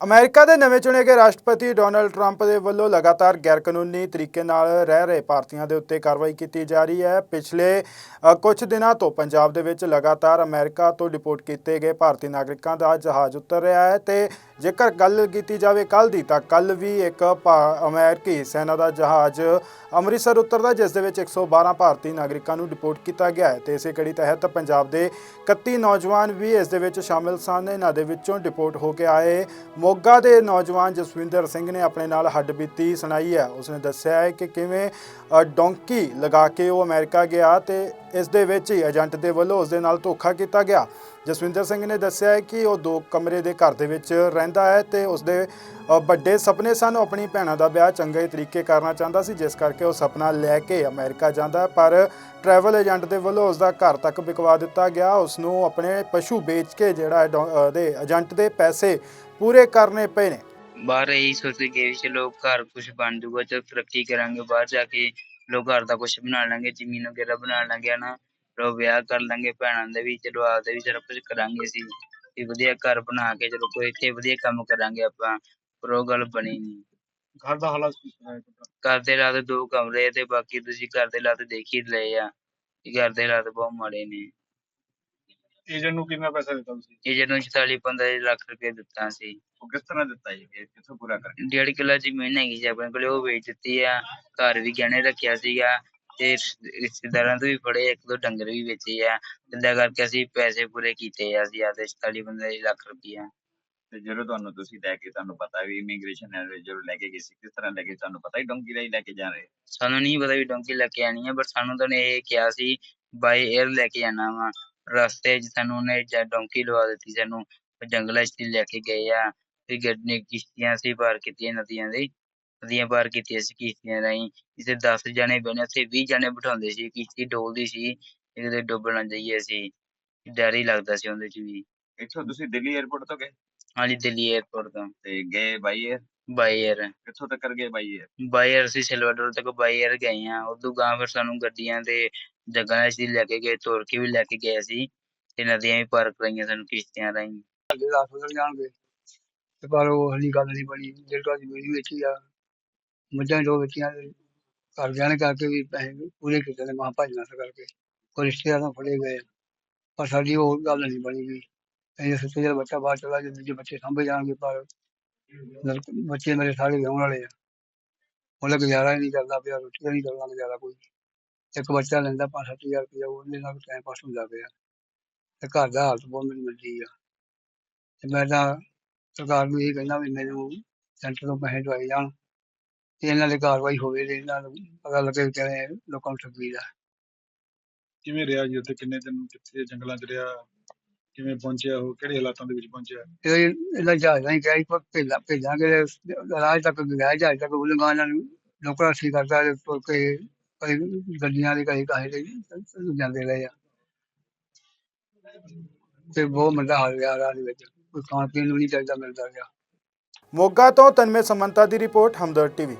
America ਦੇ ਨਵੇਂ ਚੁਣੇ ਗਏ ਰਾਸ਼ਟਰਪਤੀ ਡੋਨਲਡ ਟਰੰਪ ਦੇ ਵੱਲੋਂ ਲਗਾਤਾਰ ਗੈਰਕਾਨੂੰਨੀ ਤਰੀਕੇ ਨਾਲ ਰਹਿ ਰਹੇ ਭਾਰਤੀਆਂ ਦੇ ਉੱਤੇ ਕਾਰਵਾਈ ਕੀਤੀ ਜਾ ਰਹੀ ਹੈ। ਪਿਛਲੇ ਅ, ਕੁਝ ਦਿਨਾਂ ਤੋਂ ਪੰਜਾਬ ਦੇ ਵਿੱਚ ਲਗਾਤਾਰ ਅਮਰੀਕਾ ਤੋਂ ਡਿਪੋਰਟ ਕੀਤੇ ਗਏ ਭਾਰਤੀ ਨਾਗਰਿਕਾਂ ਦਾ ਜਹਾਜ਼ ਉਤਰ ਰਿਹਾ ਹੈ ਤੇ ਜੇਕਰ ਗੱਲ ਕੀਤੀ ਜਾਵੇ ਕੱਲ ਦੀ ਤਾਂ ਕੱਲ ਵੀ ਇੱਕ ਭਾ- ਅਮਰੀਕੀ ਸੈਨਾ ਦਾ ਜਹਾਜ਼ ਅੰਮ੍ਰਿਤਸਰ ਉਤਰਦਾ ਜਿਸ ਦੇ ਵਿੱਚ 112 ਭਾਰਤੀ ਨਾਗਰਿਕਾਂ ਨੂੰ ਡਿਪੋਰਟ ਕੀਤਾ ਗਿਆ ਹੈ ਤੇ ਇਸੇ ਕੜੀ ਤਹਿਤ ਪੰਜਾਬ ਦੇ 31 ਨੌਜਵਾਨ ਵੀ ਇਸ ਦੇ ਵਿੱਚ ਸ਼ਾਮਿਲ ਸਨ। ਇਹਨਾਂ ਦੇ ਵਿੱਚੋਂ ਡਿਪੋਰਟ ਹੋ ਕੇ ਆਏ ਮੋਗਾ ਦੇ ਨੌਜਵਾਨ ਜਸਵਿੰਦਰ ਸਿੰਘ ਨੇ ਆਪਣੇ ਨਾਲ ਹੱਡਬੀਤੀ ਸੁਣਾਈ ਹੈ। ਉਸਨੇ ਦੱਸਿਆ ਹੈ ਕਿ ਕਿਵੇਂ ਅ, ਡੋਂਕੀ ਲਗਾ ਕੇ ਉਹ ਅਮਰੀਕਾ ਗਿਆ ਤੇ ਇਸ ਦੇ ਵਿੱਚ ਹੀ ਏਜੰਟ ਦੇ ਵੱਲੋਂ ਉਸ ਦੇ ਨਾਲ ਧੋਖਾ ਕੀਤਾ ਗਿਆ। ਜਸਵਿੰਦਰ ਸਿੰਘ ਨੇ ਦੱਸਿਆ ਹੈ ਕਿ ਉਹ ਦੋ ਕਮਰੇ ਦੇ ਘਰ ਦੇ ਵਿੱਚ ਰਹਿੰਦਾ ਹੈ ਤੇ ਉਸ ਦੇ ਵੱਡੇ ਸੁਪਨੇ ਸਨ। ਆਪਣੀ ਭੈਣਾਂ ਦਾ ਵਿਆਹ ਚੰਗੇ ਤਰੀਕੇ ਕਰਨਾ ਚਾਹੁੰਦਾ ਸੀ ਜਿਸ ਕਰਕੇ ਉਹ ਸੁਪਨਾ ਲੈ ਕੇ ਅਮਰੀਕਾ ਜਾਂਦਾ ਪਰ ਟਰੈਵਲ ਏਜੰਟ ਦੇ ਵੱਲੋਂ ਉਸ ਦਾ ਘਰ ਤੱਕ ਵਿਕਵਾ ਦਿੱਤਾ ਗਿਆ। ਉਸ ਨੂੰ ਆਪਣੇ ਪਸ਼ੂ ਵੇਚ ਕੇ ਜਿਹੜਾ ਹੈ ਦੇ ਏਜੰਟ ਦੇ ਪੈਸੇ ਪੂਰੇ ਕਰਨੇ ਪਏ ਨੇ। ਬਾਹਰ ਇਹੀ ਸੋਚਦੇ ਕਿ ਵੀ ਚਲੋ ਘਰ ਕੁਝ ਬਣ ਜਾਊਗਾ ਚਲ ਤਰੱਕੀ ਕਰਾਂਗੇ ਬਾਹਰ ਜਾ ਕੇ ਲੋਕ ਘਰ ਦਾ ਕੁਝ ਬਣਾ ਲਾਂਗੇ ਜ਼ਮੀਨ ਵਗੈਰਾ ਬਣਾ ਲਾਂਗੇ ਨਾ ਲੋ ਵਿਆਹ ਕਰ ਲਾਂਗੇ ਭੈਣਾਂ ਦੇ ਵੀ ਚਲੋ ਆਪਦੇ ਵੀ ਸਾਰਾ ਕੁਝ ਕਰਾਂਗੇ ਸੀ ਵੀ ਵਧੀਆ ਘਰ ਬਣਾ ਕੇ ਚਲੋ ਕੋਈ ਇੱਥੇ ਵਧੀਆ ਕੰਮ ਕਰਾਂਗੇ ਆਪਾਂ ਪਰ ਉਹ ਗੱਲ ਬਣੀ ਨਹੀਂ। ਘਰ ਦਾ ਹਾਲਾਤ ਘਰ ਦੇ ਹਾਲਾਤ ਦੋ ਕਮਰੇ ਤੇ ਬਾਕੀ ਤੁਸੀਂ ਘਰ ਦੇ ਹਾਲਾਤ ਦੇਖ ਹੀ ਲਏ ਆ ਘਰ ਦੇ ਹਾਲਾਤ ਬਹੁਤ ਮਾੜੇ ਨੇ। ਏਜੰਟ ਨੂੰ ਕਿੰਨਾ ਪੈਸਾ ਦਿੱਤਾ ਤੁਸੀਂ? ਇਹ ਜਦੋਂ 44 45 ਲੱਖ ਰੁਪਏ ਦਿੱਤਾ ਸੀ। ਉਹ ਕਿਸ ਤਰ੍ਹਾਂ ਦਿੱਤਾ ਜੀ? ਇਹ ਕਿੱਥੋਂ ਪੂਰਾ ਕਰਕੇ? ਡੇਢ ਕਿੱਲਾ ਜ਼ਮੀਨ ਹੈਗੀ ਸੀ ਆਪਣੇ ਕੋਲੇ ਉਹ ਵੇਚ ਦਿੱਤੀ ਆ। ਘਰ ਵੀ ਗਹਿਣੇ ਰੱਖਿਆ ਸੀਗਾ ਤੇ ਰਿਸ਼- ਰਿਸ਼ਤੇਦਾਰਾਂ ਤੋਂ ਵੀ ਫੜੇ ਇੱਕ ਦੋ ਡੰਗਰ ਵੀ ਵੇਚੇ ਆ। ਜਿੱਦਾਂ ਕਰਕੇ ਅਸੀਂ ਪੈਸੇ ਪੂਰੇ ਕੀਤੇ ਆ ਅਸੀਂ ਆਪਦੇ 44 45 ਲੱਖ ਰੁਪਈਆ। ਤੇ ਜਦੋਂ ਤੁਹਾਨੂੰ ਤੁਸੀਂ ਲੈ ਕੇ ਤੁਹਾਨੂੰ ਪਤਾ ਵੀ ਇਮੀਗ੍ਰੇਸ਼ਨ ਹੈ ਜਦੋਂ ਲੈ ਕੇ ਗਏ ਸੀ ਕਿਸ ਤਰ੍ਹਾਂ ਲੈ ਕੇ ਤੁਹਾਨੂੰ ਪਤਾ ਹੀ ਡੋਂਕੀ ਰਾਹੀਂ ਲੈ ਕੇ ਜਾ ਰਹੇ? ਸਾਨੂੰ ਨਹੀਂ ਪਤਾ ਵੀ ਡੋਂਕੀ ਲੈ ਕੇ ਆਣੀ ਆ ਪਰ ਸਾਨੂੰ ਤਾਂ ਇਹ ਕਿਹਾ ਸੀ ਬਾਈ 에ਅਰ ਲੈ ਕੇ ਆਣਾ ਵਾ। ਰਸਤੇ 'ਚ ਸਾਨੂੰ ਉਹਨੇ ਡੌਂਕੀ ਲਵਾ ਦਿੱਤੀ ਸਾਨੂੰ ਜੰਗਲਾਂ 'ਚ ਲੈ ਕੇ ਗਏ ਆ। ਤੇ ਗੱਡੀ ਕਿਸ਼ਤੀਆਂ ਅਸੀਂ ਪਾਰ ਕੀਤੀਆਂ ਨਦੀਆਂ ਦੇ ਨਦੀਆਂ ਪਾਰ ਕੀਤੀਆਂ ਅਸੀਂ ਕਿਸ਼ਤੀਆਂ ਰਾਹੀਂ। ਜਿੱਥੇ 10 ਜਣੇ ਬਹਿਣੇ ਉੱਥੇ 20 ਜਣੇ ਬਿਠਾਉਂਦੇ ਸੀ ਕਿਸ਼ਤੀ ਡੋਲਦੀ ਸੀ ਕਿਤੇ ਡੁੱਬ ਨਾ ਜਾਈਏ ਅਸੀਂ। ਡਰ ਹੀ ਲੱਗਦਾ ਸੀ ਉਹਦੇ 'ਚ ਵੀ। ਇੱਥੋਂ ਤੁਸੀਂ ਦਿੱਲੀ 에ਅਰਪੋਰਟ ਤੋਂ ਗਏ? ਹਾਂਜੀ ਦਿੱਲੀ 에ਅਰਪੋਰਟ ਤੋਂ। ਤੇ ਗਏ ਬਾਈ 에ਅਰ ਬਾਈ 에ਅਰ ਕਿੱਥੋਂ ਤੱਕ ਗਏ ਬਾਈ 에ਅਰ ਬਾਈ 에ਅਰ ਅਸੀਂ ਸਲਵਾਡੋਰ ਤੱਕ ਬਾਈ 에ਅਰ ਗਏ ਆ। ਉਦੋਂ ਗਾਂ ਫਿਰ ਸਾਨੂੰ ਗੱਡੀਆਂ ਤੇ ਜਗ੍ਹਾ ਅਸੀਂ ਲੈ ਕੇ ਗਏ, ਤੁਰ ਕੇ ਵੀ ਲੈ ਕੇ ਗਏ ਸੀ ਤੇ ਨਦੀਆਂ ਵੀ ਪਾਰ ਕਰਾਈਆਂ ਸਾਨੂੰ ਕਿਸ਼ਤੀਆਂ ਰਾਹੀਂ। ਸਾਡੇ ਦਸ ਬਦਲ ਜਾਣਗੇ ਤੇ ਪਰ ਉਹ ਹਲੀ ਗੱਲ ਨਹੀਂ ਬਣੀ, ਜਿਹੜਾ ਦੀ ਵੀਡੀਓ ਵਿੱਚ ਆ, ਮੱਝਾਂ ਜੋ ਬੱਚੀਆਂ ਦੇ ਘਰਦਿਆਂ ਕਰਕੇ ਵੀ ਪੈਸੇ ਪੂਰੇ ਕੀਤੇ ਨੇ ਮਾਂ ਭਜਣਾ ਕਰਕੇ ਕੋਈ ਰਿਸ਼ਤੇਦਾਰਾਂ ਫੜੇ ਗਏ। ਪਰ ਸਾਡੀ ਉਹ ਗੱਲ ਨਹੀਂ ਬਣੀ ਵੀ ਅਸੀਂ ਸੋਚਿਆ ਚੱਲ ਬੱਚਾ ਬਾਹਰ ਚਲਾ ਜਾਵੇ, ਦੂਜੇ ਬੱਚੇ ਸਾਂਭੇ ਜਾਣਗੇ, ਪਰ ਬੱਚੇ ਮੇਰੇ ਸਾਰੇ ਵਿਆਹੁਣ ਵਾਲੇ ਆ। ਉਹਦਾ ਗੁਜ਼ਾਰਾ ਹੀ ਨਹੀਂ ਕਰਦਾ ਪਿਆ, ਰੋਟੀ ਦਾ ਨਹੀਂ ਕਰਦਾ ਗੁਜ਼ਾਰਾ ਕੋਈ। ਇੱਕ ਬੱਚਾ ਲੈਂਦਾ ਪੰਜ ਸੱਤ ਹਜ਼ਾਰ ਰੁਪਇਆ ਉਹਦੇ ਨਾਲ ਟਾਈਮ ਪਾਸ ਹੁੰਦਾ ਪਿਆ। ਤੇ ਘਰ ਦਾ ਹਾਲਤ ਬਹੁਤ ਮੈਨੂੰ ਮਿਲਦੀ ਆ। ਤੇ ਮੈਂ ਤਾਂ ਸਰਕਾਰ ਨੂੰ ਇਹ ਕਹਿੰਦਾ ਵੀ ਮੈਨੂੰ ਸੈਂਟਰ ਤੋਂ ਪੈਸੇ ਦਵਾਈ ਜਾਣ। ਤੇ ਇਹਨਾਂ ਦੀ ਕਾਰਵਾਈ ਹੋਵੇ ਤੇ ਇਹਨਾਂ ਨੂੰ ਪਤਾ ਲੱਗੇ ਕਿਵੇਂ ਲੋਕਾਂ ਨੂੰ ਠੱਗੀ ਦਾ। ਕਿਵੇਂ ਰਿਹਾ ਜੀ ਉੱਥੇ? ਕਿੰਨੇ ਦਿਨ ਕਿੱਥੇ ਜੰਗਲਾਂ 'ਚ ਰਿਹਾ? ਕਿਵੇਂ ਪਹੁੰਚਿਆ ਉਹ? ਕਿਹੜੇ ਹਾਲਾਤਾਂ ਦੇ ਵਿੱਚ ਪਹੁੰਚਿਆ? ਇਹ ਇਹਨਾਂ ਜਹਾਜ਼ਾਂ ਹੀ ਕਿਹਾ ਸੀ ਪਰ ਭੇਜਾਂ ਭੇਜਾਂਗੇ ਰਾਜ ਤੱਕ ਗਿਆ ਜਹਾਜ਼ ਤੱਕ ਬੁਲਗਾ ਇਹਨਾਂ ਨੂੰ ਲੋਕਾਂ ਸੀ ਕਰਦਾ ਤੁਰ ਕੇ ਗੱਡੀਆਂ ਦੇ ਕਈ ਕਾਹੇ ਦੇ ਜਾਂਦੇ ਰਹੇ ਆ। ਤੇ ਬਹੁਤ ਮੰਦਾ ਹਾਲ ਗਿਆ ਰਾਹ ਦੇ ਵਿੱਚ, ਕੋਈ ਖਾਣ ਪੀਣ ਨੂੰ ਨਹੀਂ ਚਾਹੀਦਾ, ਮਿਲਦਾ ਗਿਆ ਮੋਗਾ ਤੋਂ ਤਨਮੇ ਸਮੰਤਾ ਦੀ ਰਿਪੋਰਟ ਹਮਦਰ ਟੀਵੀ।